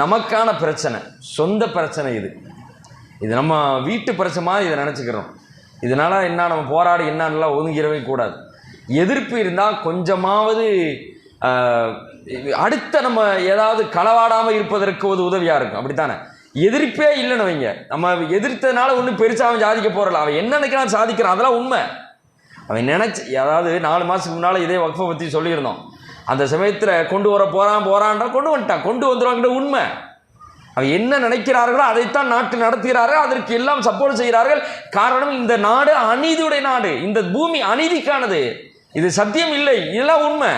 நமக்கான பிரச்சனை சொந்த பிரச்சனை இது. இது நம்ம வீட்டு பிரச்சனை மாதிரி இதை நினச்சிக்கிறோம். இதனால் என்ன நம்ம போராடி என்னன்னெலாம் ஒதுங்கிடவே கூடாது. எதிர்ப்பு இருந்தால் கொஞ்சமாவது அடுத்த நம்ம ஏதாவது களவாடாமல் இருப்பதற்கு ஒரு உதவியாக இருக்கும். அப்படித்தானே? எதிர்ப்பே இல்லைன்னு வைங்க. நம்ம எதிர்த்ததுனால ஒன்றும் பெருசாக அவன் சாதிக்க போகிறல அவன் என்ன நினைக்கிறான் சாதிக்கிறான் அதெல்லாம் உண்மை. அவன் நினச்சி அதாவது நாலு மாதத்துக்கு முன்னால் இதே வக்ஃபை பற்றி சொல்லியிருந்தோம். அந்த சமயத்தில் கொண்டு வர போகிறான் போகிறான்றா கொண்டு வந்துட்டான். கொண்டு வந்துடுவாங்கிற உண்மை. அவன் என்ன நினைக்கிறார்களோ அதைத்தான் நாட்டு நடத்துகிறார்கள். அதற்கு எல்லாம் சப்போர்ட் செய்கிறார்கள். காரணம் இந்த நாடு அநீதியுடைய நாடு. இந்த பூமி அநீதிக்கானது. இது சத்தியம் இல்லை. இதெல்லாம் உண்மை.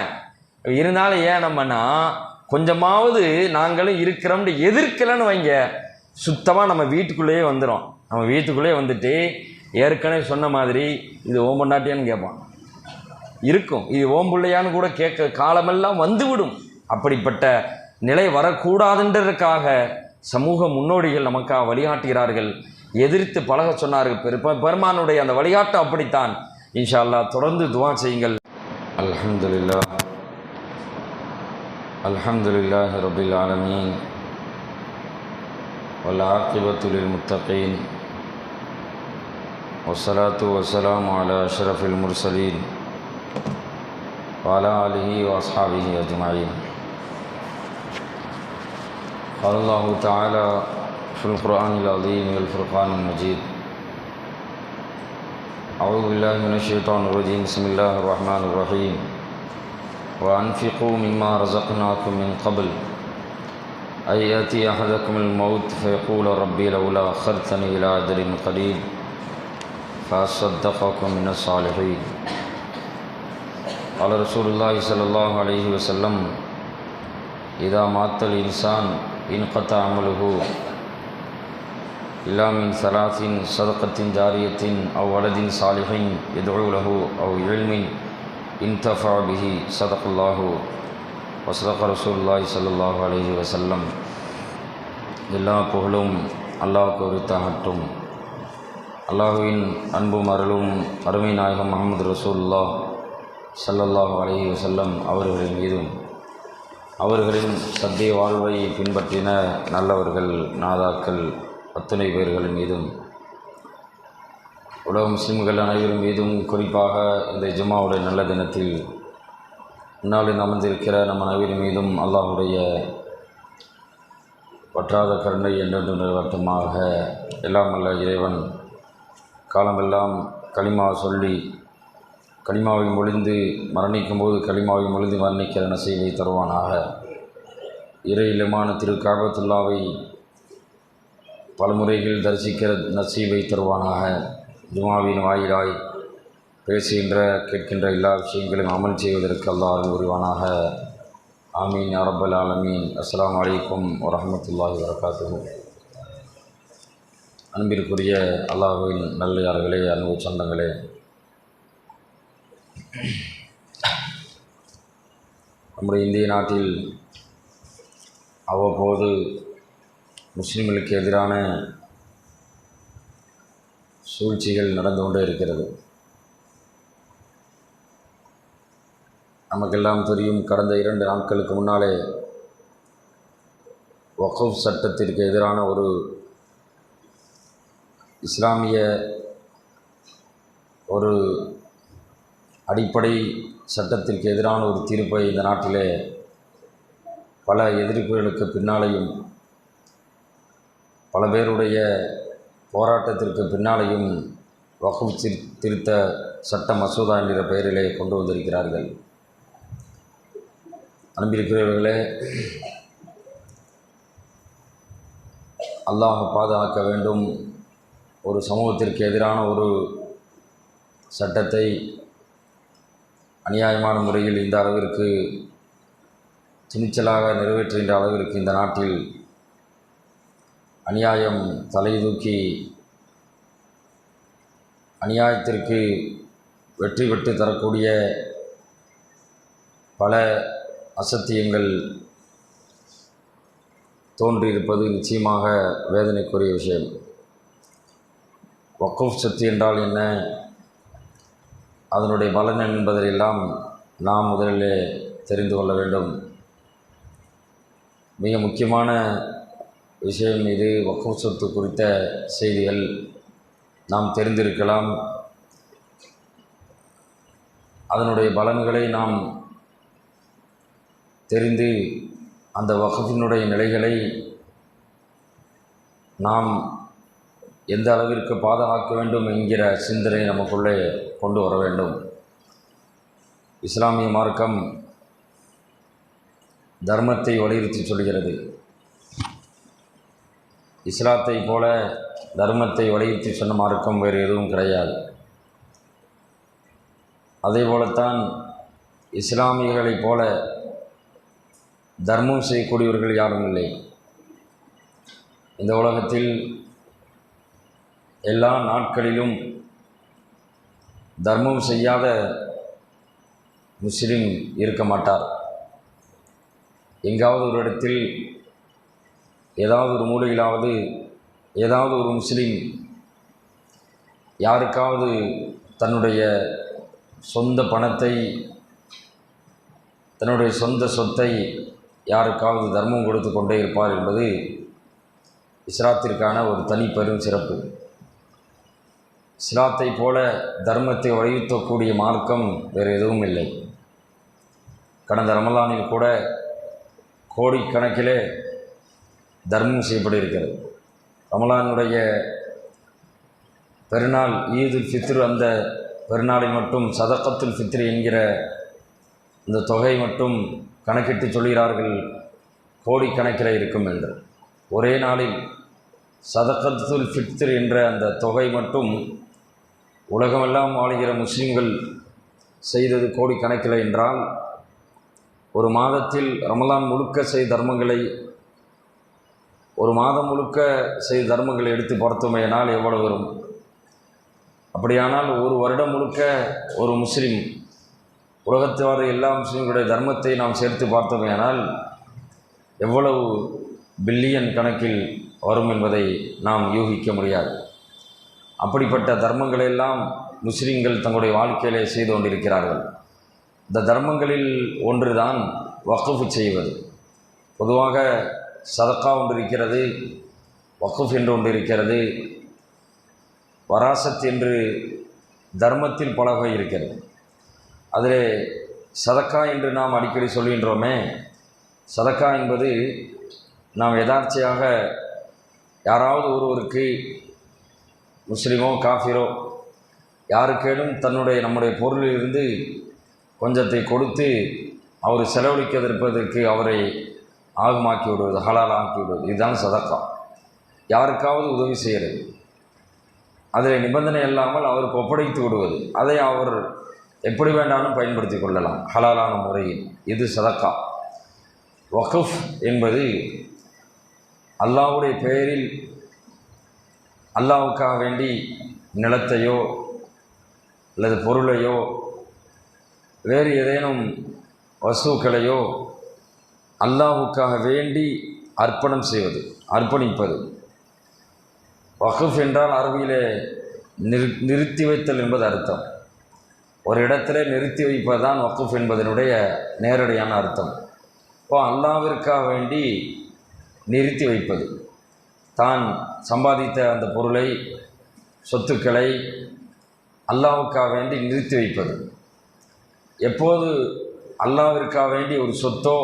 இருந்தாலும் ஏன் நம்மனா கொஞ்சமாவது நாங்களும் இருக்கிறோம்னு எதிர்க்கலைன்னு வைங்க. சுத்தமாக நம்ம வீட்டுக்குள்ளேயே வந்துடும் நம்ம வீட்டுக்குள்ளேயே வந்துட்டு ஏற்கனவே சொன்ன மாதிரி இது ஓம்பண்டாட்டியான்னு கேட்பான். இருக்கும். இது ஓம்புள்ளையான்னு கூட கேட்க காலமெல்லாம் வந்துவிடும். அப்படிப்பட்ட நிலை வரக்கூடாதுன்றதற்காக சமூக முன்னோடிகள் நமக்காக வழிகாட்டுகிறார்கள். எதிர்த்து பழக சொன்னார்கள். பெருப்ப பெருமானுடைய அந்த வழிகாட்டம் அப்படித்தான். இன்ஷா அல்லா தொடர்ந்து துவா செய்யுங்கள். அலமதுல்லா அலமதுல்லா ரபில் ஆலமீன். வல்லாக்கிபத்துலில் முத்தகீன். வசலாத்து வசலாம் அலா அஷ்ரஃபில் முர்சலீன். وعلى آله وأصحابه أجمعين. قال الله تعالى في القرآن العظيم والفرقان المجيد. أعوذ بالله من الشيطان الرجيم. بسم الله الرحمن الرحيم. وأنفقوا مما رزقناكم من قبل. أن يأتي أحدكم الموت فيقول ربي لولا أخرتني إلى أجل قريب. فأصدقكم من الصالحين. قال رسول الله صلى الله عليه وسلم إذا مات الإنسان انقطع عمله إلا من ثلاث صدقة جارية أو ولد صالح يدعو له أو علم انتفع به صدق الله وصدق رسول الله صلى الله عليه وسلم எல்லா புகழும் அல்லாஹ்வுக்கு உரித்தாகட்டும் அல்லாஹுவின் அன்பும் அருளும் அருமை நாயகம் முகமது ரசூல்லா சல்லல்லாஹ் அலைஹி வசல்லம் அவர்களின் மீதும் அவர்களின் சத்திய வாழ்வை பின்பற்றின நல்லவர்கள் நாதாக்கள் அத்துணை பேர்களின் மீதும் உலக முஸ்லிம்கள் அனைவரும் மீதும் குறிப்பாக இந்த ஜுமாவுடைய நல்ல தினத்தில் இந்நாளில் அமர்ந்திருக்கிற நம்ம அனைவரின் மீதும் அல்லாஹுடைய வற்றாத கருணை என்றென்று நிறுவட்டமாக எல்லாம் அல்ல இறைவன் காலமெல்லாம் களிமா சொல்லி களிமாவை மொழிந்து மரணிக்கும் போது களிமாவை மொழிந்து மரணிக்கிற நசைவை தருவானாக. இறை இல்லமான திரு காபத்துல்லாவை பல முறைகள் தரிசிக்கிற நசீவை தருவானாக. ஜுமாவின் வாயிலாய் பேசுகின்ற கேட்கின்ற எல்லா விஷயங்களையும் அமல் செய்வதற்கு அல்லாஹ் அருள் ஆமீன் அரபல் ஆலமீன். அஸ்லாம் அலைக்கும் வரமத்துல்லாஹி வரகாத்து அன்பிற்குரிய அல்லாஹுவின் நல்லையார்களே அன்பு சொந்தங்களே நம்முடைய இந்திய நாட்டில் அவ்வப்போது முஸ்லீம்களுக்கு எதிரான சூழ்ச்சிகள் நடந்து கொண்டே இருக்கிறது. நமக்கெல்லாம் தெரியும் கடந்த இரண்டு நாட்களுக்கு முன்னாலே வഖஃப் சட்டத்திற்கு எதிரான ஒரு இஸ்லாமிய ஒரு அடிப்படை சட்டத்திற்கு எதிரான ஒரு தீர்ப்பை இந்த நாட்டிலே பல எதிர்ப்புகளுக்கு பின்னாலேயும் பல பேருடைய போராட்டத்திற்கு பின்னாலேயும் வகுப் திரு திருத்த சட்ட மசோதா என்கிற பெயரிலே கொண்டு வந்திருக்கிறார்கள். அன்பிருக்கிறவர்களே அல்லாஹ் பாதுகாக்க வேண்டும். ஒரு சமூகத்திற்கு எதிரான ஒரு சட்டத்தை அநியாயமான முறையில் இந்த அளவிற்கு துணிச்சலாக நிறைவேற்றுகின்ற அளவிற்கு இந்த நாட்டில் அநியாயம் தலை தூக்கி அநியாயத்திற்கு வெற்றி பெற்று தரக்கூடிய பல அசத்தியங்கள் தோன்றியிருப்பது நிச்சயமாக வேதனைக்குரிய விஷயம். வக்கூஃப் சக்தி என்றால் என்ன? அதனுடைய பலன் என்பதையெல்லாம் நாம் முதலிலே தெரிந்து கொள்ள வேண்டும். மிக முக்கியமான விஷயம் இது வக்ஃபு சொத்து குறித்த செய்திகள். நாம் தெரிந்திருக்கலாம். அதனுடைய பலன்களை நாம் தெரிந்து அந்த வகுப்பினுடைய நிலைகளை நாம் எந்த அளவிற்கு பாதுகாக்க வேண்டும் என்கிற சிந்தனை நமக்குள்ளே கொண்டு வர வேண்டும். இஸ்லாமிய மார்க்கம் தர்மத்தை வலியுறுத்தி சொல்கிறது. இஸ்லாத்தை போல தர்மத்தை வலியுறுத்தி சொன்ன மார்க்கம் வேறு எதுவும் கிடையாது. அதே போலத்தான் இஸ்லாமியர்களைப் போல தர்மம் செய்யக்கூடியவர்கள் யாரும் இல்லை. இந்த உலகத்தில் எல்லா நாட்களிலும் தர்மம் செய்யாத முஸ்லீம் இருக்க மாட்டார். எங்காவது ஒரு இடத்தில் ஏதாவது ஒரு மூலையிலாவது ஏதாவது ஒரு முஸ்லீம் யாருக்காவது தன்னுடைய சொந்த பணத்தை தன்னுடைய சொந்த சொத்தை யாருக்காவது தர்மம் கொடுத்து கொண்டே இருப்பார் என்பது இஸ்ராத்திற்கான ஒரு தனி பெரும் சிறப்பு. சிலாத்தை போல தர்மத்தை வலியுறுத்தக்கூடிய மார்க்கம் வேறு எதுவும் இல்லை. கடந்த ரமலானில் கூட கோடிக்கணக்கிலே தர்மம் செய்யப்பட்டிருக்கிறது. ரமலானுடைய பெருநாள் ஈதுல் ஃபித்ரு அந்த பெருநாளை மட்டும் சதக்கத்துல் ஃபித்ரு என்கிற இந்த தொகை மட்டும் கணக்கிட்டு சொல்கிறார்கள் கோடிக்கணக்கில் இருக்கும் என்று. ஒரே நாளில் சதக்கத்துல் ஃபித்ரு என்ற அந்த தொகை மட்டும் உலகமெல்லாம் வாழ்கிற முஸ்லீம்கள் செய்தது கோடிக்கணக்கில் என்றால் ஒரு மாதத்தில் ரமலான் முழுக்க செய்த தர்மங்களை ஒரு மாதம் முழுக்க செய்த தர்மங்களை எடுத்து பார்த்தோமேனால் எவ்வளவு வரும்? அப்படியானால் ஒரு வருடம் முழுக்க ஒரு முஸ்லீம் உலகத்தவாறு எல்லா முஸ்லீம்களுடைய தர்மத்தை நாம் சேர்த்து பார்த்தோமேயானால் எவ்வளவு பில்லியன் கணக்கில் வரும் என்பதை நாம் யூகிக்க முடியாது. அப்படிப்பட்ட தர்மங்களெல்லாம் முஸ்லீம்கள் தங்களுடைய வாழ்க்கையிலே செய்து கொண்டிருக்கிறார்கள். இந்த தர்மங்களில் ஒன்றுதான் வக்குஃபு செய்வது. பொதுவாக சதக்கா ஒன்று இருக்கிறது வக்குஃப் என்று ஒன்று இருக்கிறது வராசத் என்று தர்மத்தில் பல வகை இருக்கிறது. அதில் சதக்கா என்று நாம் அடிக்கடி சொல்கின்றோமே சதக்கா என்பது நாம் எதார்ச்சையாக யாராவது ஒருவருக்கு முஸ்லீமோ காஃபிரோ யாருக்கேனும் தன்னுடைய நம்முடைய பொருளிலிருந்து கொஞ்சத்தை கொடுத்து அவர் செலவழிக்கதற்பதற்கு அவரை ஆகமாக்கி விடுவது ஹலாலாக்கி விடுவது இதுதான் சதக்கா. யாருக்காவது உதவி செய்கிறது அதில் நிபந்தனை இல்லாமல் அவருக்கு ஒப்படைத்து விடுவது. அதை அவர் எப்படி வேண்டாலும் பயன்படுத்தி கொள்ளலாம். ஹலாலான முறையில். இது சதக்கா. வகுஃப் என்பது அல்லாவுடைய பெயரில் அல்லாவுக்காக வேண்டி நிலத்தையோ அல்லது பொருளையோ வேறு ஏதேனும் வசுக்களையோ அல்லாஹுக்காக வேண்டி அர்ப்பணம் செய்வது அர்ப்பணிப்பது. வகுஃப் என்றால் அரபியிலே நிறு நிறுத்தி வைத்தல் என்பது அர்த்தம். ஒரு இடத்திலே நிறுத்தி வைப்பது தான் வக்குஃப் என்பதனுடைய நேரடியான அர்த்தம். இப்போ அல்லாவிற்காக வேண்டி நிறுத்தி வைப்பது. தான் சம்பாதித்த அந்த பொருளை சொத்துக்களை அல்லாவுக்காக வேண்டி நிறுத்தி வைப்பது. எப்போது அல்லாவிற்காக வேண்டி ஒரு சொத்தோ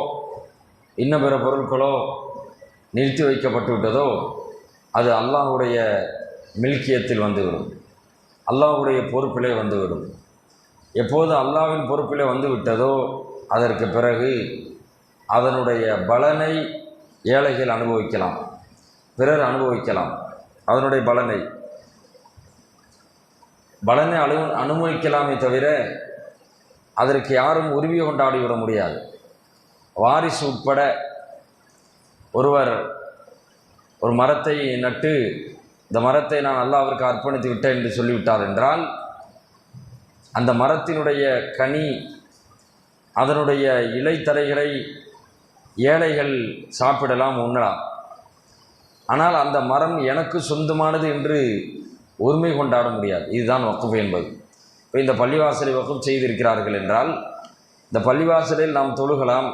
இன்ன பிற பொருட்களோ நிறுத்தி வைக்கப்பட்டு விட்டதோ அது அல்லாஹுடைய மில்கியத்தில் வந்துவிடும். அல்லாஹுடைய பொறுப்பிலே வந்துவிடும். எப்போது அல்லாவின் பொறுப்பிலே வந்து விட்டதோ அதற்கு பிறகு அதனுடைய பலனை ஏழைகள் அனுபவிக்கலாம். பிறர் அனுபவிக்கலாம். அதனுடைய பலனை. பலனை அனு அனுபவிக்கலாமே தவிர அதற்கு யாரும் உரிமை கொண்டாடி விட முடியாது. வாரிசு உட்பட ஒருவர் ஒரு மரத்தை நட்டு இந்த மரத்தை நான் அல்லாவிற்கு அர்ப்பணித்து விட்டேன் என்று சொல்லிவிட்டார் என்றால் அந்த மரத்தினுடைய கனி அதனுடைய இலைத்தரைகளை ஏழைகள் சாப்பிடலாம் உண்ணலாம். ஆனால் அந்த மரம் எனக்கு சொந்தமானது என்று உரிமை கொண்டாட முடியாது. இதுதான் வக்குஃபு என்பது. இப்போ இந்த பள்ளிவாசலை வக்குஃப் செய்திருக்கிறார்கள் என்றால் இந்த பள்ளிவாசலில் நாம் தொழுகலாம்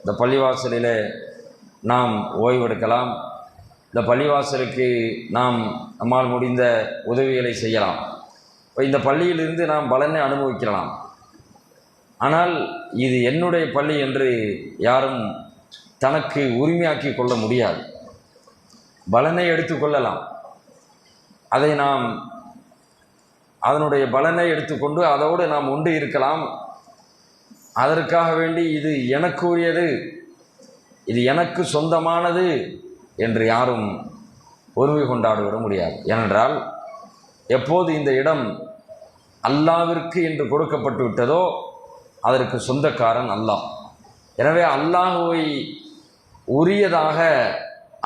இந்த பள்ளிவாசலில் நாம் ஓய்வெடுக்கலாம் இந்த பள்ளிவாசலுக்கு நாம் நம்மால் முடிந்த உதவிகளை செய்யலாம். இப்போ இந்த பள்ளியிலிருந்து நாம் பலனை அனுபவிக்கலாம். ஆனால் இது என்னுடைய பள்ளி என்று யாரும் தனக்கு உரிமையாக்கி கொள்ள முடியாது. பலனை எடுத்துக்கொள்ளலாம் அதை நாம் அதனுடைய பலனை எடுத்துக்கொண்டு அதோடு நாம் உண்டு இருக்கலாம். அதற்காக வேண்டி இது எனக்கு உரியது இது எனக்கு சொந்தமானது என்று யாரும் ஒருமை கொண்டாடிவிட முடியாது. ஏனென்றால் எப்போது இந்த இடம் அல்லாவிற்கு என்று கொடுக்கப்பட்டு விட்டதோ அதற்கு சொந்தக்காரன் அல்லாஹ். எனவே அல்லாஹுவை உரியதாக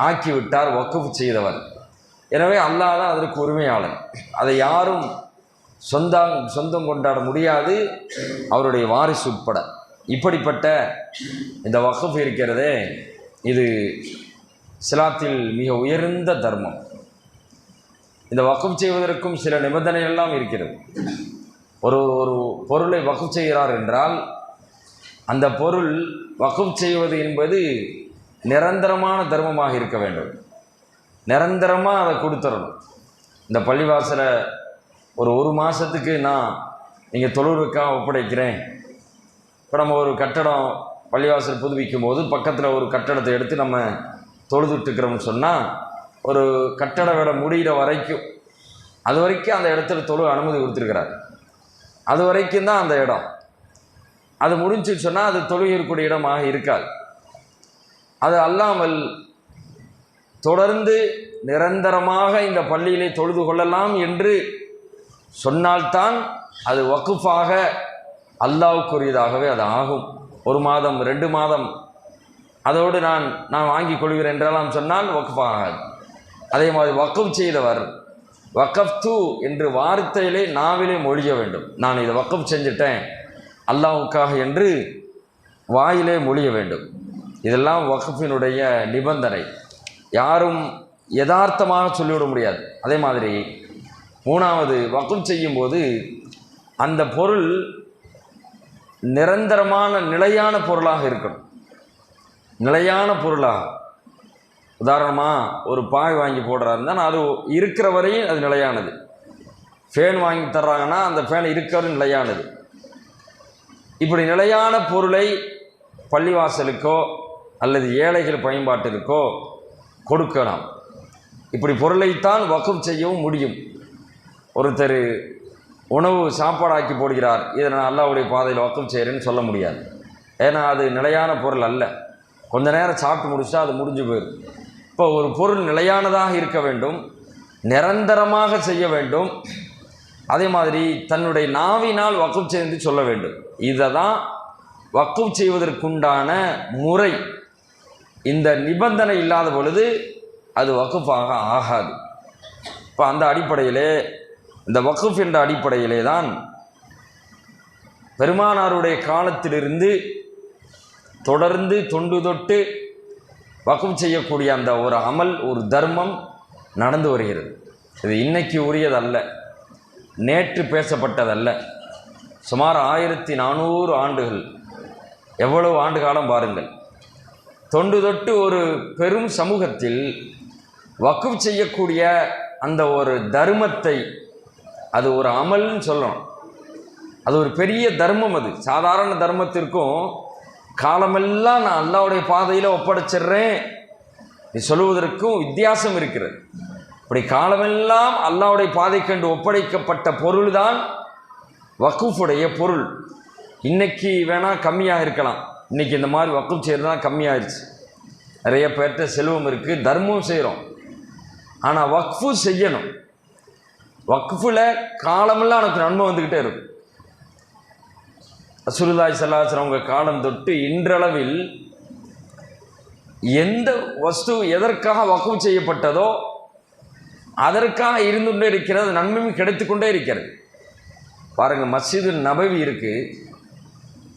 ஆக்கிவிட்டார் வக்குஃப் செய்தவர். எனவே அல்லாஹ் தான் அதற்கு உரிமையாளன். அதை யாரும் சொந்தம் சொந்தம் கொண்டாட முடியாது. அவருடைய வாரிசு உட்பட. இப்படிப்பட்ட இந்த வகுப்பு இருக்கிறதே இது சிலாத்தில் மிக உயர்ந்த தர்மம். இந்த வகுப்பு செய்வதற்கும் சில நிபந்தனை எல்லாம் இருக்கிறது. ஒரு ஒரு பொருளை வகுப்பு செய்கிறார் என்றால் அந்த பொருள் வகுப்பு செய்வது என்பது நிரந்தரமான தர்மமாக இருக்க வேண்டும். நிரந்தரமாக அதை கொடுத்துடணும். இந்த பள்ளிவாசலை ஒரு ஒரு மாதத்துக்கு நான் நீங்கள் தொழுவுக்காக ஒப்படைக்கிறேன். இப்போ நம்ம ஒரு கட்டடம் பள்ளிவாசல் புதுப்பிக்கும் போது பக்கத்தில் ஒரு கட்டடத்தை எடுத்து நம்ம தொழுதுட்டுக்கிறோம்னு சொன்னால் ஒரு கட்டட வேலை முடிகிற வரைக்கும் அது வரைக்கும் அந்த இடத்துல தொழு அனுமதி கொடுத்துருக்கிறார். அது வரைக்கும் தான் அந்த இடம். அது முடிஞ்சுன்னு சொன்னால் அது தொழுகிறக்கூடிய இடமாக இருக்காது. அது அல்லாமல் தொடர்ந்து நிரந்தரமாக இந்த பள்ளியிலே தொழுது கொள்ளலாம் என்று சொன்னால்தான் அது வக்குஃபாக அல்லாவுக்குரியதாகவே அது ஆகும். ஒரு மாதம் ரெண்டு மாதம். அதோடு நான் நான் வாங்கி கொள்கிறேன் என்றெல்லாம் சொன்னால் வக்குஃபாகாது அதே மாதிரி வக்குப் செய்தவர் வக்கஃப்து என்று வார்த்தையிலே நாவிலே மொழிய வேண்டும். நான் இதை வக்கப் செஞ்சிட்டேன். அல்லாவுக்காக என்று வாயிலே மொழிய வேண்டும். இதெல்லாம் வகுப்பினுடைய நிபந்தனை. யாரும் யதார்த்தமாக சொல்லிவிட முடியாது. அதே மாதிரி மூணாவது வக்கம் செய்யும்போது அந்த பொருள் நிரந்தரமான நிலையான பொருளாக இருக்கணும். நிலையான பொருளாக. உதாரணமாக ஒரு பாய் வாங்கி போடுறாருன்னா அது இருக்கிற வரையும் அது நிலையானது. ஃபேன் வாங்கி தர்றாங்கன்னா அந்த ஃபேன் இருக்கிற நிலையானது. இப்படி நிலையான பொருளை பள்ளிவாசலுக்கோ அல்லது ஏழைகள் பயன்பாட்டிற்கோ கொடுக்கலாம். இப்படி பொருளைத்தான் வகுப் செய்யவும் முடியும். ஒருத்தர் உணவு சாப்பாடாக்கி போடுகிறார். இதை நான் அல்லாவுடைய பாதையில் வக்கம் செய்கிறேன்னு சொல்ல முடியாது. ஏன்னா அது நிலையான பொருள் அல்ல. கொஞ்ச நேரம் சாப்பிட்டு முடிச்சா அது முடிஞ்சு போயிடும் இப்போ ஒரு பொருள் நிலையானதாக இருக்க வேண்டும். நிரந்தரமாக செய்ய வேண்டும். அதே மாதிரி தன்னுடைய நாவினால் வக்கம் செய்து சொல்ல வேண்டும். இதை தான் வக்கம் செய்வதற்குண்டான முறை. இந்த நிபந்தனை இல்லாத பொழுது அது வக்குஃபாக ஆகாது. இப்போ அந்த அடிப்படையிலே இந்த வகுஃப் என்ற அடிப்படையிலே தான் பெருமானாருடைய காலத்திலிருந்து தொடர்ந்து தொண்டு தொட்டு வக்குப் செய்யக்கூடிய அந்த ஒரு அமல் ஒரு தர்மம் நடந்து வருகிறது. இது இன்னைக்கு உரியதல்ல. நேற்று பேசப்பட்டதல்ல. சுமார் ஆயிரத்தி நானூறு ஆண்டுகள். எவ்வளவு ஆண்டு காலம் பாருங்கள். தொண்டு தொட்டு ஒரு பெரும் சமூகத்தில் வக்கு செய்யக்கூடிய அந்த ஒரு தர்மத்தை அது ஒரு அமல்னு சொல்லணும். அது ஒரு பெரிய தர்மம் அது. சாதாரண தர்மத்திற்கும் காலமெல்லாம் நான் அல்லாவுடைய பாதையில் ஒப்படைச்சிடுறேன். நீ சொல்லுவதற்கும் வித்தியாசம் இருக்கிறது. இப்படி காலமெல்லாம் அல்லாவுடைய பாதை கண்டு ஒப்படைக்கப்பட்ட பொருள்தான் வக்குஃபுடைய பொருள். இன்னைக்கு வேணால் கம்மியாக இருக்கலாம். இன்னைக்கு இந்த மாதிரி வக்கம் செய்கிறது தான் கம்மியாயிருச்சு. நிறைய பேர்கிட்ட செல்வம் இருக்குது தர்மம் செய்கிறோம் ஆனால் வக்ஃபு செய்யணும். வக்ஃபில் காலமெல்லாம் எனக்கு நன்மை வந்துக்கிட்டே இருக்கும் அசுருதாய் ஸல்லல்லாஹு அவங்க காலம் தொட்டு இன்றளவில் எந்த வஸ்து எதற்காக வக்குவ் செய்யப்பட்டதோ அதற்காக இருந்து கொண்டே இருக்கிறது நன்மையும் கிடைத்து கொண்டே இருக்கிறது. பாருங்கள் மஸ்ஜிது நபவி இருக்குது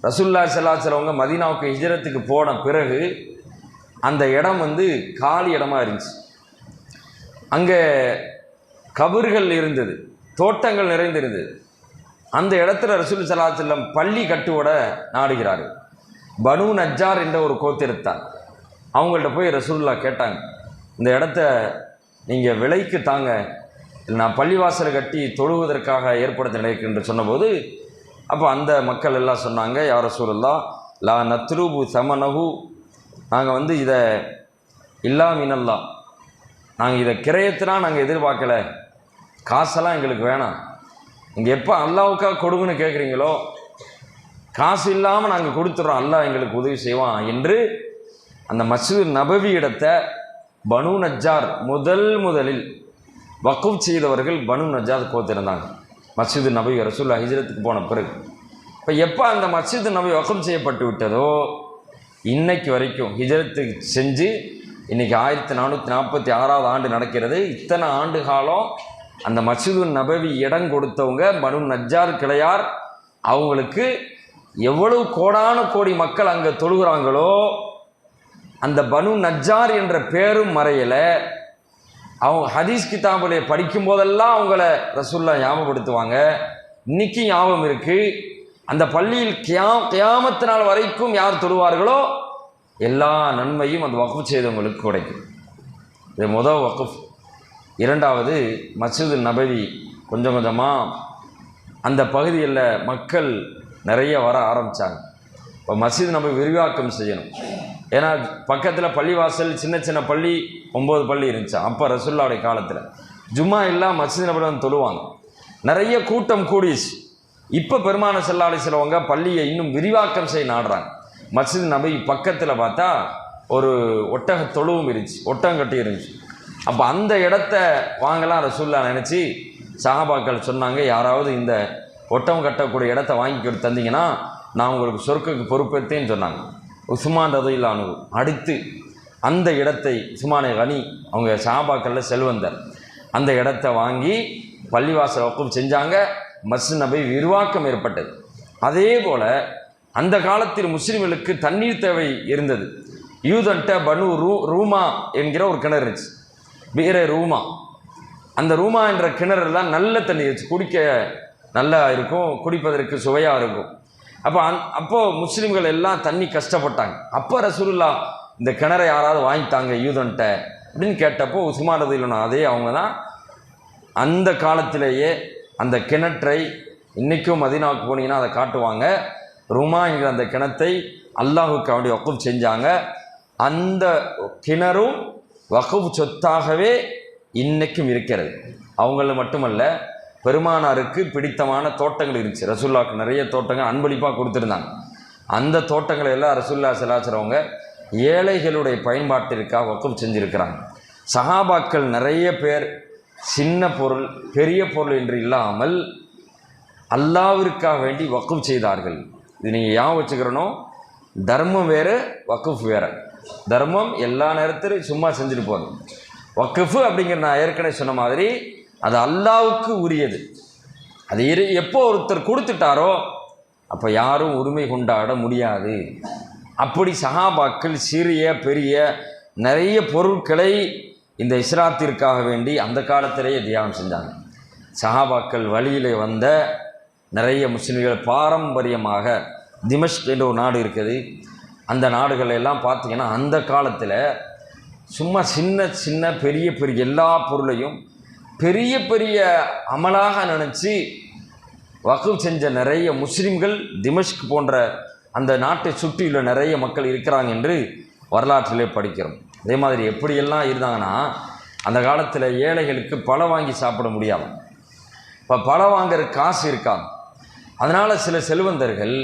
ரசுல்லா செல்லாச்சலவங்க மதீனாவுக்கு ஹிஜரத்துக்கு போன பிறகு அந்த இடம் வந்து காலி இடமா இருந்துச்சு. அங்கே கபர்கள் இருந்தது தோட்டங்கள் நிறைந்திருந்தது. அந்த இடத்துல ரசூல் சல்லா செல்லம் பள்ளி கட்டுவோட நாடுகிறார்கள். பனு நஜார் என்ற ஒரு கோத்திரத்தார். அவங்கள்ட்ட போய் ரசூல்லா கேட்டாங்க இந்த இடத்த நீங்கள் விலைக்கு தாங்க நான் பள்ளிவாசலை கட்டி தொழுவதற்காக ஏற்படுத்த நினைக்கின்ற என்று சொன்னபோது அப்போ அந்த மக்கள் எல்லாம் சொன்னாங்க யார ரசூலுல்லா லா நத்ரூபு சமனஹு. நாங்கள் வந்து இதை இல்லா மினல்லா. நாங்கள் இதை கிரயத்தினா நாங்கள் எதிர்பார்க்கல. காசெல்லாம் எங்களுக்கு வேணாம். நீங்கள் எப்போ அல்லாவுக்காக கொடுங்கன்னு கேட்குறீங்களோ காசு இல்லாமல் நாங்கள் கொடுத்துட்றோம் அல்லாஹ் எங்களுக்கு உதவி செய்வான் என்று அந்த மஸ்ஜித் நபவி இடத்தை பனு நஜ்ஜார் முதல் முதலில் வக்குப் செய்தவர்கள் பனு நஜ்ஜார் கோத்திருந்தாங்க. மஸ்ஜித் நபவி ரசூல்லா ஹிஜ்ரத்துக்கு போன பிறகு. இப்போ எப்போ அந்த மஸ்ஜித் நபி வக்கம் செய்யப்பட்டு விட்டதோ இன்னைக்கு வரைக்கும் ஹிஜரத்துக்கு செஞ்சு இன்னைக்கு ஆயிரத்தி நானூற்றி நாற்பத்தி ஆறாவது ஆண்டு நடக்கிறது. இத்தனை ஆண்டு காலம் அந்த மஸ்ஜிது நபவி இடம் கொடுத்தவங்க பனு நஜ்ஜார் கிளையார் அவங்களுக்கு எவ்வளவு கோடான கோடி மக்கள் அங்கே தொழுகிறாங்களோ அந்த பனு நஜ்ஜார் என்ற பேரும் மறையலை. அவங்க ஹதீஸ் கிதாபுடைய படிக்கும் போதெல்லாம் அவங்கள ரசூல்லா ஞாபகப்படுத்துவாங்க. இன்னைக்கு ஞாபகம் இருக்கு. அந்த பள்ளியில் கியா கியாமத்து நாள் வரைக்கும் யார் தொழுவார்களோ எல்லா நன்மையும் அந்த வகுப்பு செய்தவங்களுக்கு கிடைக்கும். இது முதல் வகுப் இரண்டாவது மசூது நபவி கொஞ்சம் கொஞ்சமாக அந்த பகுதியில் மக்கள் நிறைய வர ஆரம்பித்தாங்க இப்போ மஸ்ஜித் நம்ம விரிவாக்கம் செய்யணும். ஏன்னா பக்கத்தில் பள்ளிவாசல் சின்ன சின்ன பள்ளி ஒம்பது பள்ளி இருந்துச்சு. அப்போ ரசுல்லாவுடைய காலத்தில். ஜும்மா எல்லாம் மஸ்ஜித் நபரம் தொழுவாங்க. நிறைய கூட்டம் கூடிச்சு. இப்போ பெருமான செல்லாடி சிலவங்க பள்ளியை இன்னும் விரிவாக்கம் செய்ய நாடுறாங்க. மஸ்ஜித் நபி பக்கத்தில் பார்த்தா ஒரு ஒட்டக தொழுவும் இருந்துச்சு ஒட்டகம் கட்டி இருந்துச்சு. அப்போ அந்த இடத்த வாங்கலாம் ரசூல்லா நினச்சி சஹாபாக்கள் சொன்னாங்க யாராவது இந்த ஒட்டகம் கட்டக்கூடிய இடத்த வாங்கி தந்தீங்கன்னா நான் உங்களுக்கு சொர்க்குக்கு பொறுப்பேற்றேன்னு சொன்னாங்க. உஸ்மான் ரதையிலானு அடுத்து அந்த இடத்தை உஸ்மானே கனி அவங்க சஹாபாக்களில் செல்வந்தர். அந்த இடத்த வாங்கி பள்ளிவாசல் வக்கம் செஞ்சாங்க. மஸ் நபை விரிவாக்கம் ஏற்பட்டது. அதே போல் அந்த காலத்தில் முஸ்லீம்களுக்கு தண்ணீர் தேவை இருந்தது. யூதன்ட்ட பனு ரூ ரூமா என்கிற ஒரு கிணறு இருந்துச்சு. பீர ரூமா. அந்த ரூமா என்ற கிணறுலாம் நல்ல தண்ணி இருந்துச்சு. குடிக்க நல்லா இருக்கும். குடிப்பதற்கு சுவையாக இருக்கும். அப்போ அந் அப்போது முஸ்லீம்கள் எல்லாம் தண்ணி கஷ்டப்பட்டாங்க. அப்போ ரசூலுல்லா இந்த கிணறை யாராவது வாங்கித்தாங்க யூதன்ட்ட அப்படின்னு கேட்டப்போ உஸ்மான் ரதிலுனா அதே அவங்க தான் அந்த காலத்திலேயே அந்த கிணற்றை இன்றைக்கும் மதினாவுக்கு போனீங்கன்னா அதை காட்டுவாங்க. ருமா என்கிற அந்த கிணத்தை அல்லாஹுக்கு அவனுடைய வக்குப் செஞ்சாங்க. அந்த கிணறும் வகுப் சொத்தாகவே இன்றைக்கும் இருக்கிறது. அவங்கள மட்டுமல்ல பெருமானாருக்கு பிடித்தமான தோட்டங்கள் இருந்துச்சு. ரசுல்லாவுக்கு நிறைய தோட்டங்கள் அன்பளிப்பாக கொடுத்துருந்தாங்க. அந்த தோட்டங்களை எல்லாம் ரசுல்லா செலாசுறவங்க ஏழைகளுடைய பயன்பாட்டிற்காக ஒக்கம் செஞ்சுருக்கிறாங்க. சஹாபாக்கள் நிறைய பேர் சின்ன பொருள் பெரிய பொருள் என்று இல்லாமல் அல்லாவிற்காக வேண்டி வக்குப் செய்தார்கள். இது நீங்கள் ஏன் வச்சுக்கிறனோ தர்மம் வேறு வக்குஃப் வேறு. தர்மம் எல்லா நேரத்திலும் சும்மா செஞ்சுட்டு போதும். வக்குஃபு அப்படிங்கிற நான் ஏற்கனவே சொன்ன மாதிரி அது அல்லாவுக்கு உரியது. அது இரு எப்போ ஒருத்தர் கொடுத்துட்டாரோ அப்போ யாரும் உரிமை கொண்டாட முடியாது. அப்படி சஹாபாக்கள் சிறிய பெரிய நிறைய பொருட்களை இந்த இஸ்ராத்திற்காக வேண்டி அந்த காலத்திலேயே தியானம் செஞ்சாங்க. சஹாபாக்கள் வழியிலே வந்த நிறைய முஸ்லீம்கள் பாரம்பரியமாக திமஷ்க் என்ற ஒரு நாடு இருக்குது. அந்த நாடுகள் எல்லாம் பார்த்தீங்கன்னா அந்த காலத்தில் சும்மா சின்ன சின்ன பெரிய பெரிய எல்லா பொருளையும் பெரிய பெரிய அமலாக நினச்சி வகுப் செஞ்ச நிறைய முஸ்லீம்கள் திமஷ்க் போன்ற அந்த நாட்டை சுற்றியுள்ள நிறைய மக்கள் இருக்கிறாங்க என்று வரலாற்றிலே படிக்கிறோம். அதே மாதிரி எப்படியெல்லாம் இருந்தாங்கன்னா அந்த காலத்தில் ஏழைகளுக்கு பழம் வாங்கி சாப்பிட முடியாது இப்போ பழம் வாங்குற காசு இருக்காது அதனால் சில செல்வந்தர்கள்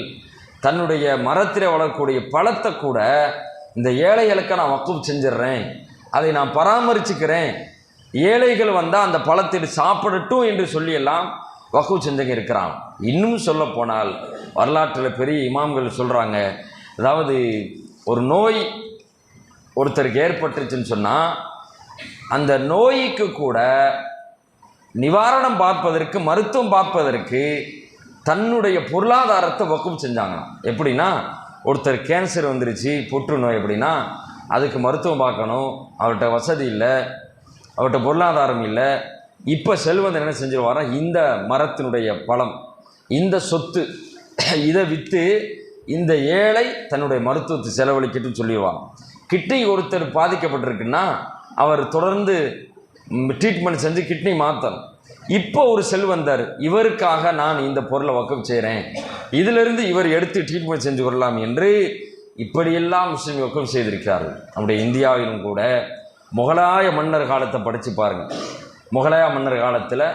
தன்னுடைய மரத்தில் வளரக்கூடிய பழத்தை கூட இந்த ஏழைகளுக்கு நான் வக்குவ் செஞ்சிடுறேன் அதை நான் பராமரிச்சுக்கிறேன் ஏழைகள் வந்தால் அந்த பழத்தை சாப்பிடட்டும் என்று சொல்லியெல்லாம் வக்குப் செஞ்சங்க இருக்கிறான். இன்னும் சொல்ல போனால் வரலாற்றில் பெரிய இமாம்கள் சொல்கிறாங்க அதாவது ஒரு நோய் ஒருத்தருக்கு ஏற்பட்டுருச்சுன்னு சொன்னால் அந்த நோய்க்கு கூட நிவாரணம் பார்ப்பதற்கு மருத்துவம் பார்ப்பதற்கு தன்னுடைய பொருளாதாரத்தை வக்குவம் செஞ்சாங்க. எப்படின்னா ஒருத்தர் கேன்சர் வந்துருச்சு புற்றுநோய் எப்படின்னா அதுக்கு மருத்துவம் பார்க்கணும் அவர்கிட்ட வசதி இல்லை அவர்கிட்ட பொருளாதாரம் இல்லை. இப்போ செல்வந்தன் என்ன செஞ்சிருவாரா இந்த மரத்தினுடைய பழம் இந்த சொத்து இதை விற்று இந்த ஏழை தன்னுடைய மருத்துவத்தை செலவழிக்கட்டும்னு சொல்லிடுவான் கிட்னி ஒருத்தர் பாதிக்கப்பட்டிருக்குன்னா அவர் தொடர்ந்து ட்ரீட்மெண்ட் செஞ்சு கிட்னி மாற்றணும் இப்போ ஒரு செல்வந்தர் இவருக்காக நான் இந்த பொருளை வக்கம் செய்கிறேன் இதிலிருந்து இவர் எடுத்து ட்ரீட்மெண்ட் செஞ்சு கொள்ளலாம் என்று இப்படியெல்லாம் முஸ்லீம் வக்கம் செய்திருக்கிறார்கள். நம்முடைய இந்தியாவிலும் கூட முகலாய மன்னர் காலத்தை படித்து பாருங்கள் முகலாய மன்னர் காலத்தில்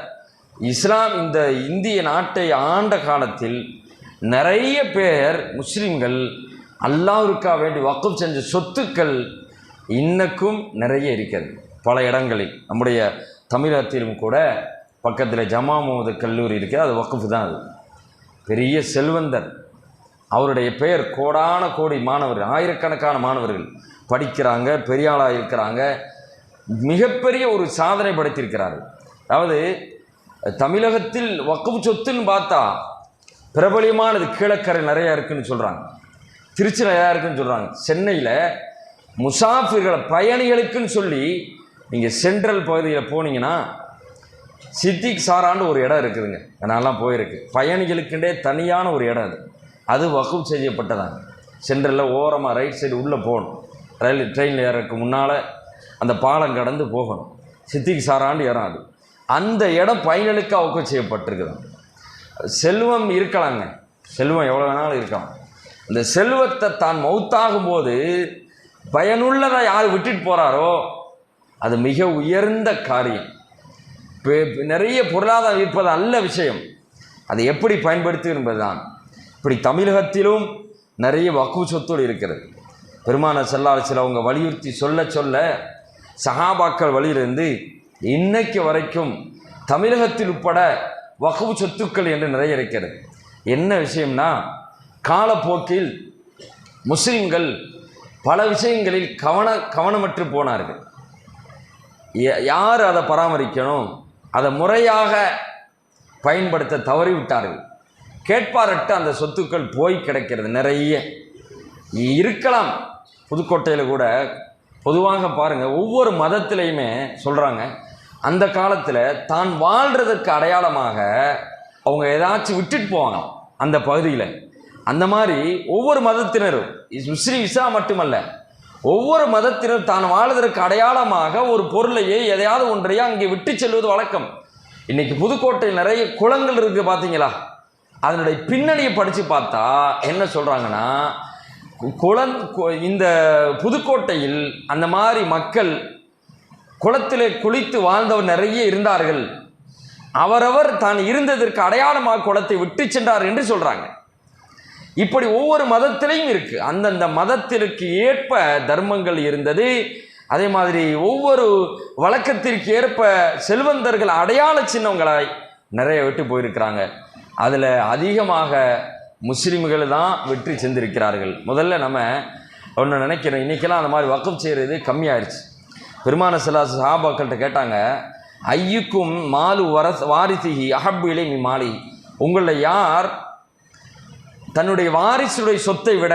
இஸ்லாம் இந்த இந்திய நாட்டை ஆண்ட காலத்தில் நிறைய பேர் முஸ்லீம்கள் அல்லாவிற்கா வேண்டி வக்கம் செஞ்ச சொத்துக்கள் இன்னக்கும் நிறைய இருக்கிறது. பல இடங்களில். நம்முடைய தமிழகத்திலும் கூட பக்கத்தில் ஜமா முகமது கல்லூரி இருக்குது அது வக்குஃபு தான் அது. பெரிய செல்வந்தர். அவருடைய பெயர் கோடான கோடி மாணவர்கள் ஆயிரக்கணக்கான மாணவர்கள். படிக்கிறாங்க பெரியாளாக இருக்கிறாங்க. மிகப்பெரிய ஒரு சாதனை படைத்திருக்கிறார்கள். அதாவது தமிழகத்தில் வக்கம் சொத்துன்னு பார்த்தா பிரபலியமானது கீழக்கரை நிறையா இருக்குதுன்னு சொல்கிறாங்க திருச்சி நிறையா இருக்குதுன்னு சொல்கிறாங்க சென்னையில் முசாஃபிர்களை பயணிகளுக்குன்னு சொல்லி நீங்கள் சென்ட்ரல் பகுதியில் போனீங்கன்னா சித்திக் சாரான்னு ஒரு இடம் இருக்குதுங்க. நான்லாம் போயிருக்கு. பயணிகளுக்குண்டே தனியான ஒரு இடம் அது. அது வகுப்பு செய்யப்பட்டதாங்க. சென்ட்ரலில் ஓரமாக ரைட் சைடு உள்ளே போகணும். ரயில் ட்ரெயினில் ஏறதுக்கு முன்னால் அந்த பாலம் கடந்து போகணும். சித்திக்கு சாராண்டு இடம் அது அந்த இடம் பயணிகளுக்காக வகுப்பு செய்யப்பட்டிருக்குது செல்வம் இருக்கலாங்க. செல்வம் எவ்வளோ வேணாலும் இருக்கலாம். இந்த செல்வத்தை தான் மௌத்தாகும் போது பயனுள்ளதை யார் விட்டுட்டு போகிறாரோ அது மிக உயர்ந்த காரியம். பெ- நிறைய பொருளாதாரம் இருப்பது அல்ல விஷயம். அதை எப்படி பயன்படுத்து என்பதுதான். இப்படி தமிழகத்திலும் நிறைய வக்கு சொத்துகள் இருக்கிறது. பெருமான செல்லாறு அவங்க வலியுறுத்தி சொல்ல சொல்ல சகாபாக்கள் வழியிலிருந்து இன்னைக்கு வரைக்கும் தமிழகத்தில் உட்பட வகுப்பு சொத்துக்கள் என்று நிறைய இருக்கிறது. என்ன விஷயம்னா காலப்போக்கில் முஸ்லீம்கள் பல விஷயங்களில் கவன கவனமற்று போனார்கள். ய- யார் அதை பராமரிக்கணும்? அதை முறையாக பயன்படுத்த தவறிவிட்டார்கள். கேட்பாரட்டு அந்த சொத்துக்கள் போய் கிடக்கிறது நிறைய. இருக்கலாம். புதுக்கோட்டையில் கூட பொதுவாக பாருங்கள் ஒவ்வொரு மதத்திலையுமே சொல்கிறாங்க அந்த காலத்தில் தான் வாழ்கிறதுக்கு அடையாளமாக அவங்க ஏதாச்சும் விட்டுட்டு போவாங்க அந்த பகுதியில். அந்த மாதிரி ஒவ்வொரு மதத்தினரும் இஸ் முஸ்லீம் இசா மட்டுமல்ல ஒவ்வொரு மதத்தினர் தான் வாழ்வதற்கு அடையாளமாக ஒரு பொருளையே எதையாவது ஒன்றையோ அங்கே விட்டு செல்வது வழக்கம். இன்னைக்கு புதுக்கோட்டையில் நிறைய குளங்கள் இருக்குது பார்த்தீங்களா அதனுடைய பின்னணியை படித்து பார்த்தா என்ன சொல்கிறாங்கன்னா குளம் இந்த புதுக்கோட்டையில் அந்த மாதிரி மக்கள் குளத்திலே குளித்து வாழ்ந்தவர் நிறைய இருந்தார்கள். அவரவர் தான் இருந்ததற்கு அடையாளமாக குளத்தை விட்டு சென்றார் என்று சொல்கிறாங்க இப்படி ஒவ்வொரு மதத்திலையும் இருக்குது அந்தந்த மதத்திற்கு ஏற்ப தர்மங்கள் இருந்தது. அதே மாதிரி ஒவ்வொரு வழக்கத்திற்கு ஏற்ப செல்வந்தர்கள் அடையாள சின்னங்களாய் நிறைய விட்டு போயிருக்கிறாங்க. அதில் அதிகமாக முஸ்லீம்கள் தான் வெற்றி சென்றிருக்கிறார்கள் முதல்ல நம்ம ஒன்று நினைக்கிறோம் இன்றைக்கெல்லாம் அந்த மாதிரி வக்கம் செய்கிறது கம்மியாயிருச்சு. பெருமான சில சஹாபாக்கள்கிட்ட கேட்டாங்க ஐயுக்கும் மாலு வரஸ் வாரிசிகி அஹப்பு இலை மாலி? உங்களில் யார் தன்னுடைய வாரிசுடைய சொத்தை விட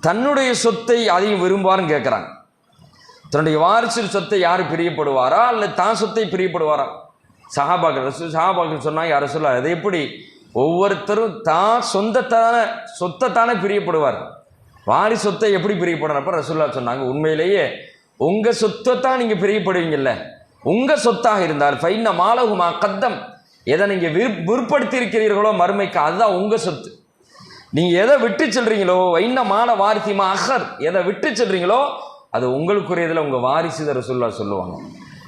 தன்னுடைய சொத்தை அதிகம் விரும்புவார்னு கேட்குறாங்க தன்னுடைய வாரிசு சொத்தை யார் பிரியப்படுவாரா? அல்லது தான் சொத்தை பிரியப்படுவாரா? சஹாபாக்கள் ரசூல் சஹாபாக்கள் சொன்னால் யாரை சொல்ல அது எப்படி ஒவ்வொருத்தரும் தான் சொந்தத்தான சொத்தைத்தானே பிரியப்படுவார். வாரி சொத்தை எப்படி பிரியப்படுறப்ப ரசூல்லா சொன்னாங்க. உண்மையிலேயே உங்கள் சொத்தை தான் நீங்கள் பிரியப்படுவீங்கல்ல. உங்கள் சொத்தாக இருந்தால் ஃபைன மாலகுமா கத்தம் எதை நீங்கள் விற் விற்படுத்தியிருக்கிறீர்களோ மறுமைக்கு அதுதான் உங்கள் சொத்து. நீங்கள் எதை விட்டு செல்றீங்களோ வைன்னமான வாரிசிமா அஹர் எதை விட்டு செல்றீங்களோ அது உங்களுக்குரியதில் உங்கள் வாரிசுதர சொல்ல சொல்லுவாங்க.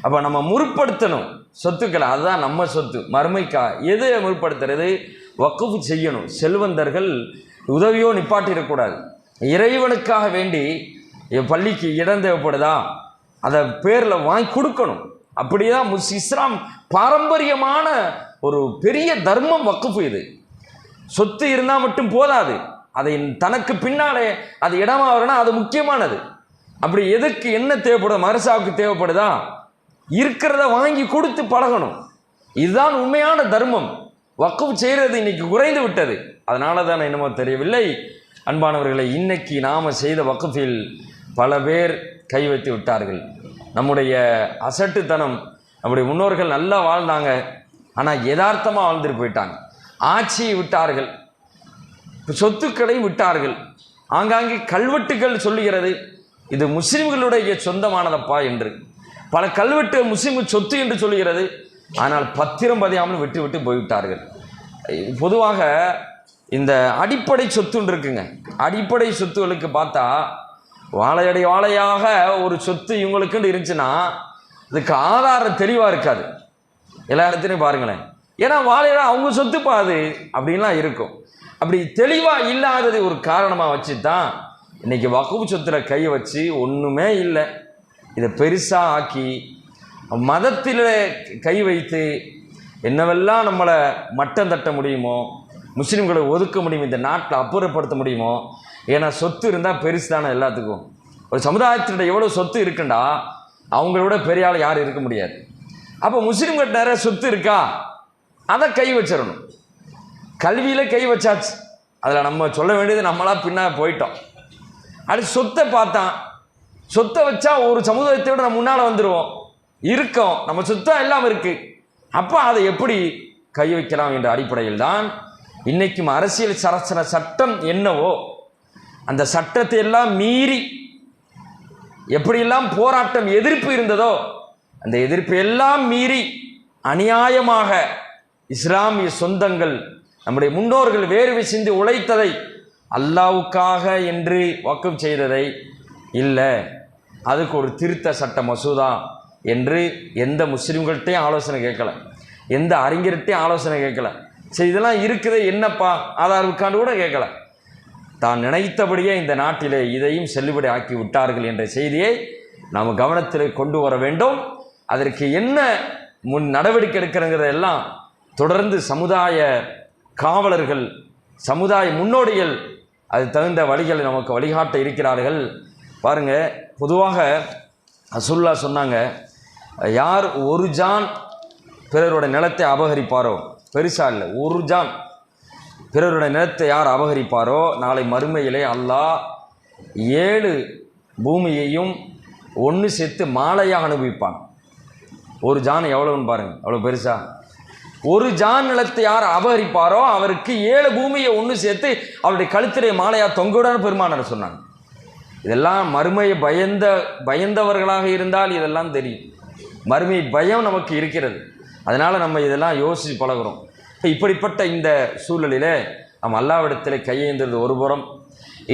அப்போ நம்ம முற்படுத்தணும். சொத்துக்களை அதுதான் நம்ம சொத்து. மறுமைக்கா எது முற்படுத்துறது? வக்குஃபு செய்யணும். செல்வந்தர்கள் உதவியோ நிப்பாட்டிடக்கூடாது. இறைவனுக்காக வேண்டி என் பள்ளிக்கு இடம் தேவைப்படுதா? அதை பேரில் வாங்கி கொடுக்கணும். அப்படியே தான் முஸ் இஸ்லாம் பாரம்பரியமான ஒரு பெரிய தர்மம் வக்குஃபு இது. சொத்து இருந்தால் மட்டும் போதாது. அதை தனக்கு பின்னாலே அது இடமா வரணும் அது முக்கியமானது. அப்படி எதுக்கு என்ன தேவைப்படுது மரசாவுக்கு தேவைப்படுதா? இருக்கிறத வாங்கி கொடுத்து பழகணும். இதுதான் உண்மையான தர்மம். வக்குப் செய்கிறது இன்னைக்கு குறைந்து விட்டது. அதனால தான் என்னமோ தெரியவில்லை. அன்பானவர்களை இன்னைக்கு நாம் செய்த வக்குஃபில் பல பேர் கை வைத்து விட்டார்கள். நம்முடைய அசட்டுத்தனம் நம்முடைய முன்னோர்கள் நல்லா வாழ்ந்தாங்க. ஆனால் யதார்த்தமாக வாழ்ந்துட்டு போயிட்டாங்க. ஆட்சியை விட்டார்கள். சொத்துக்களை விட்டார்கள். ஆங்காங்கே கல்வெட்டுகள் சொல்லுகிறது. இது முஸ்லிம்களுடைய சொந்தமானதப்பா என்று. பல கல்வெட்டு முஸ்லீம் சொத்து என்று சொல்கிறது ஆனால் பத்திரம் பதியாமல் விட்டு விட்டு போய்விட்டார்கள். பொதுவாக இந்த அடிப்படை சொத்துன்னு இருக்குங்க. அடிப்படை சொத்துகளுக்கு பார்த்தா வாழையடை வாழையாக ஒரு சொத்து இவங்களுக்குன்னு இருந்துச்சுன்னா இதுக்கு ஆதாரம் தெளிவாக இருக்காது. எல்லா இடத்துலையும் பாருங்களேன். ஏன்னா வாழையடா அவங்க சொத்துப்பா அது? அப்படின்லாம் இருக்கும். அப்படி தெளிவாக இல்லாதது ஒரு காரணமாக வச்சு தான் இன்னைக்கு வகுப்பு சொத்தில் கை வச்சு ஒன்றுமே இல்லை. இதை பெருசாக ஆக்கி மதத்தில் கை வைத்து என்னவெல்லாம் நம்மளை மட்டம் தட்ட முடியுமோ முஸ்லீம்களை ஒதுக்க முடியும் இந்த நாட்டில் அப்புறப்படுத்த முடியுமோ ஏன்னா சொத்து இருந்தால் பெருசு தானே எல்லாத்துக்கும். ஒரு சமுதாயத்தினுடைய எவ்வளோ சொத்து இருக்குண்டா அவங்களோட பெரிய ஆள் யாரும் இருக்க முடியாது. அப்போ முஸ்லீம்கிட்ட நிறைய சொத்து இருக்கா? அதை கை வச்சிடணும். கல்வியில் கை வச்சாச்சு. அதில் நம்ம சொல்ல வேண்டியது நம்மளா பின்னா போயிட்டோம். அடுத்து சொத்தை பார்த்தான் சொத்தை வச்சா ஒரு சமுதாயத்தோட நம்ம முன்னால் வந்துடுவோம் இருக்கோம். நம்ம சொத்தம் எல்லாம் இருக்கு. அப்போ அதை எப்படி கை வைக்கலாம் என்ற அடிப்படையில் தான் இன்னைக்கும் அரசியல் சரசன சட்டம் என்னவோ அந்த சட்டத்தை எல்லாம் மீறி எப்படியெல்லாம் போராட்டம் எதிர்ப்பு இருந்ததோ அந்த எதிர்ப்பு எல்லாம் மீறி அநியாயமாக இஸ்லாமிய சொந்தங்கள் நம்முடைய முன்னோர்கள் வேர்வை சிந்தி உழைத்ததை அல்லாவுக்காக என்று வக்கம் செய்ததை இல்லை. அதுக்கு ஒரு திருத்த சட்ட மசோதா என்று எந்த முஸ்லீம்கள்ட்டையும் ஆலோசனை கேட்கல. எந்த அறிஞர்கிட்டையும் ஆலோசனை கேட்கல. சரி இதெல்லாம் இருக்குது என்னப்பா? ஆதார் உட்காந்து கூட கேட்கல. தான் நினைத்தபடியே இந்த நாட்டிலே இதையும் செல்லுபடி ஆக்கி விட்டார்கள் என்ற செய்தியை நாம் கவனத்தில் கொண்டு வர வேண்டும். அதற்கு என்ன முன் நடவடிக்கை எடுக்கிறங்கிறதெல்லாம் தொடர்ந்து சமுதாய காவலர்கள் சமுதாய முன்னோடிகள் அது தகுந்த வழிகளை நமக்கு வழிகாட்ட இருக்கிறார்கள். பாருங்கள் பொதுவாக அசுல்லா சொன்னாங்க யார் ஒரு ஜான் பிறரோட நிலத்தை அபகரிப்பாரோ பெருசாக இல்லை ஒரு ஜான் பிறருடைய நிலத்தை யார் அபகரிப்பாரோ நாளை மறுமையிலே அல்லாஹ் ஏழு பூமியையும் ஒன்று சேர்த்து மாலையாக அனுபவிப்பான். ஒரு ஜான் எவ்வளோன்னு பாருங்கள் அவ்வளோ பெருசா? ஒரு ஜான் நிலத்தை யார் அபகரிப்பாரோ அவருக்கு ஏழு பூமியை ஒன்று சேர்த்து அவருடைய கழுத்திலே மாலையாக தொங்குடன் பெருமானார் சொன்னாங்க. இதெல்லாம் மறுமையை பயந்த பயந்தவர்களாக இருந்தால் இதெல்லாம் தெரியும். மறுமை பயம் நமக்கு இருக்கிறது. அதனால் நம்ம இதெல்லாம் யோசித்து பழகுறோம். இப்போ இப்படிப்பட்ட இந்த சூழலில் நம்ம அல்லாவிடத்தில் கையேந்திரது ஒரு புறம்.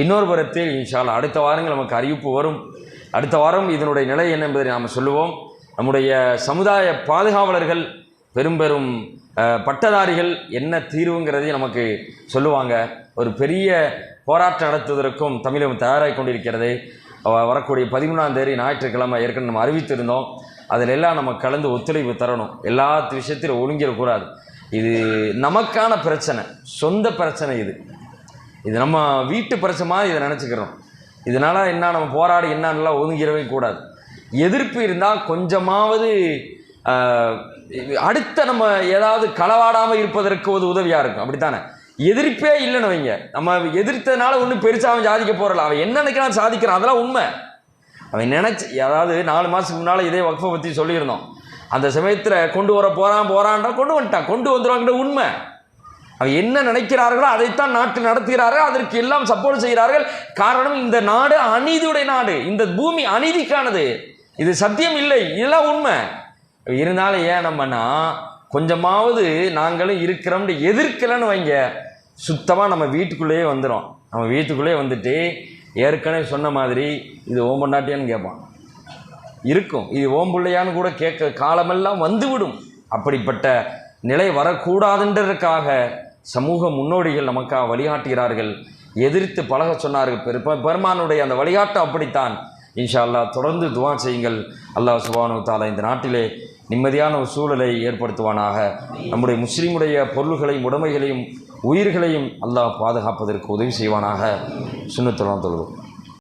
இன்னொரு புறத்தில் இன்ஷால் அடுத்த வாரங்கள் நமக்கு அறிவிப்பு வரும். அடுத்த வாரம் இதனுடைய நிலை என்ன என்பதை நாம் சொல்லுவோம். நம்முடைய சமுதாய பாதுகாவலர்கள் பெரும் பெரும் பட்டதாரிகள் என்ன தீர்வுங்கிறதையும் நமக்கு சொல்லுவாங்க. ஒரு பெரிய போராட்டம் நடத்துவதற்கும் தமிழகம் தயாராகி கொண்டிருக்கிறது. வரக்கூடிய பதிமூணாம் தேதி ஞாயிற்றுக்கிழமை ஏற்கனவே நம்ம அறிவித்திருந்தோம். அதில் எல்லாம் நம்ம கலந்து ஒத்துழைப்பு தரணும். எல்லா விஷயத்திலும் ஒழுங்கிடக்கூடாது இது நமக்கான பிரச்சனை. சொந்த பிரச்சனை இது. இது நம்ம வீட்டு பிரச்சனை மாதிரி இதை நினச்சிக்கிறோம். இதனால் என்ன நம்ம போராடி என்னன்னெலாம் ஒதுங்கிடவே கூடாது. எதிர்ப்பு இருந்தால் கொஞ்சமாவது அடுத்த நம்ம ஏதாவது களவாடாமல் இருப்பதற்கு ஒரு உதவியாக இருக்கும். அப்படித்தானே? எதிர்ப்பே இல்லைன்னு வைங்க. நம்ம எதிர்த்ததுனால ஒன்றும் பெருசாக அவன் சாதிக்க போகிறல அவன் என்ன நினைக்கிறான் சாதிக்கிறான். அதெல்லாம் உண்மை. அவன் நினச்சி அதாவது நாலு மாதத்துக்கு முன்னால் இதே வக்ஃபை பற்றி சொல்லியிருந்தோம். அந்த சமயத்தில் கொண்டு வர போகிறான் போகிறான்றா கொண்டு வந்துட்டான். கொண்டு வந்துடுவாங்கிற உண்மை. அவன் என்ன நினைக்கிறார்களோ அதைத்தான் நாட்டு நடத்துகிறார்கள். அதற்கு எல்லாம் சப்போர்ட் செய்கிறார்கள். காரணம் இந்த நாடு அநீதியுடைய நாடு. இந்த பூமி அநீதிக்கானது. இது சத்தியம் இல்லை. இதெல்லாம் உண்மை. இருந்தாலும் ஏன் நம்மன்னா கொஞ்சமாவது நாங்களும் இருக்கிறோம்னு எதிர்க்கலைன்னு வைங்க. சுத்தமாக நம்ம வீட்டுக்குள்ளேயே வந்துடும் நம்ம வீட்டுக்குள்ளேயே வந்துட்டு ஏற்கனவே சொன்ன மாதிரி இது ஓம்பண்டாட்டியான்னு கேட்பான். இருக்கும். இது ஓம்புள்ளையான்னு கூட கேட்க காலமெல்லாம் வந்துவிடும். அப்படிப்பட்ட நிலை வரக்கூடாதுன்றதற்காக சமூக முன்னோடிகள் நமக்காக வழிகாட்டுகிறார்கள். எதிர்த்து பழக சொன்னார்கள். பெரு பெருமானுடைய அந்த வழிகாட்டம் அப்படித்தான். இன்ஷா அல்லாஹ் தொடர்ந்து துவா செய்யுங்கள். அல்லாஹ் சுபானு தாலா இந்த நாட்டிலே நிம்மதியான ஒரு சூழலை ஏற்படுத்துவானாக. நம்முடைய முஸ்லீமுடைய பொருள்களையும் உடைமைகளையும் உயிர்களையும் அல்லாஹ் பாதுகாப்பதற்கு உதவி செய்வானாக. சுண்ணத்துலாம் தொழுது.